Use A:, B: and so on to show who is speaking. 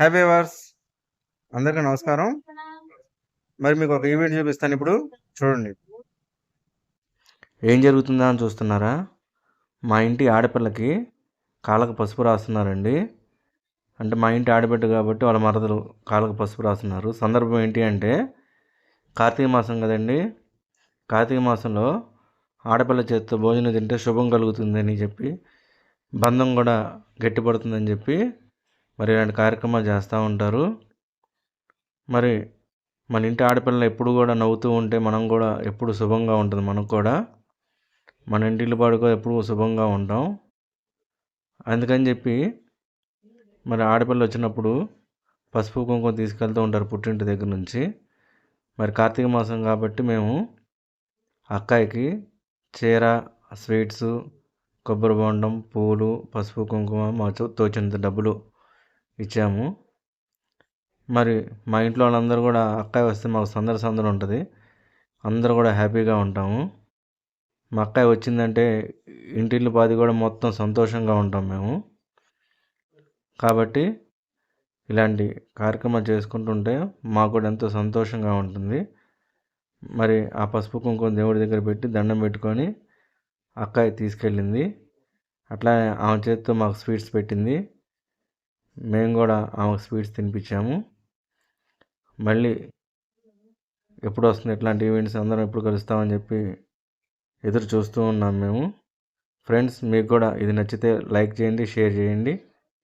A: High weavers అందరికీ నమస్కారం. మరి మీకు ఒక ఈవెంట్ చూపిస్తాను ఇప్పుడు. చూడండి. ఏం జరుగుతుందా అని చూస్తున్నారా? మా ఇంటి ఆడపిల్లకి కాళ్ళకు పసుపు రాస్తున్నారండి. అంటే మా ఇంటి ఆడబిడ్డ కాబట్టి వాళ్ళ మరదలు కాళ్ళకు పసుపు రాస్తున్నారు. సందర్భం ఏంటి అంటే కార్తీక మాసం కదండి. కార్తీక మాసంలో ఆడపిల్ల చేతితో భోజనం తింటే శుభం కలుగుతుందని చెప్పి బంధం కూడా గట్టిపడుతుందని చెప్పి మరి ఇలాంటి కార్యక్రమాలు చేస్తూ ఉంటారు. మరి మన ఇంటి ఆడపిల్ల ఎప్పుడు కూడా నవ్వుతూ ఉంటే మనం కూడా ఎప్పుడు శుభంగా ఉంటుంది మనకు కూడా. మన ఇంటిలో పాడుకో ఎప్పుడు శుభంగా ఉంటాం. అందుకని చెప్పి మరి ఆడపిల్ల వచ్చినప్పుడు పసుపు కుంకుమ తీసుకెళ్తూ ఉంటారు పుట్టింటి దగ్గర నుంచి. మరి కార్తీక మాసం కాబట్టి మేము అక్కాయికి చీర స్వీట్స్ కొబ్బరి బొండం పూలు పసుపు కుంకుమ మా తోచినంత డబ్బులు ఇచ్చాము. మరి మా ఇంట్లో వాళ్ళందరూ కూడా అక్కాయి వస్తే మాకు సందడి సందడి ఉంటుంది. అందరూ కూడా హ్యాపీగా ఉంటాము. మా అక్కాయి వచ్చిందంటే ఇంటిల్లు పాది కూడా మొత్తం సంతోషంగా ఉంటాం మేము. కాబట్టి ఇలాంటి కార్యక్రమాలు చేసుకుంటుంటే మాకు కూడా ఎంతో సంతోషంగా ఉంటుంది. మరి ఆ పసుపు కుంకుమ దేవుడి దగ్గర పెట్టి దండం పెట్టుకొని అక్కాయి తీసుకెళ్ళింది. అట్లా ఆమె చేతితో మాకు స్వీట్స్ పెట్టింది. మేము కూడా ఆమెకు స్వీట్స్ తినిపించాము. మళ్ళీ ఎప్పుడు వస్తుంది ఇట్లాంటి ఈవెంట్స్ అందరం ఎప్పుడు కలుస్తామని చెప్పి ఎదురు చూస్తూ ఉన్నాం మేము. ఫ్రెండ్స్ మీకు కూడా ఇది నచ్చితే లైక్ చేయండి షేర్ చేయండి.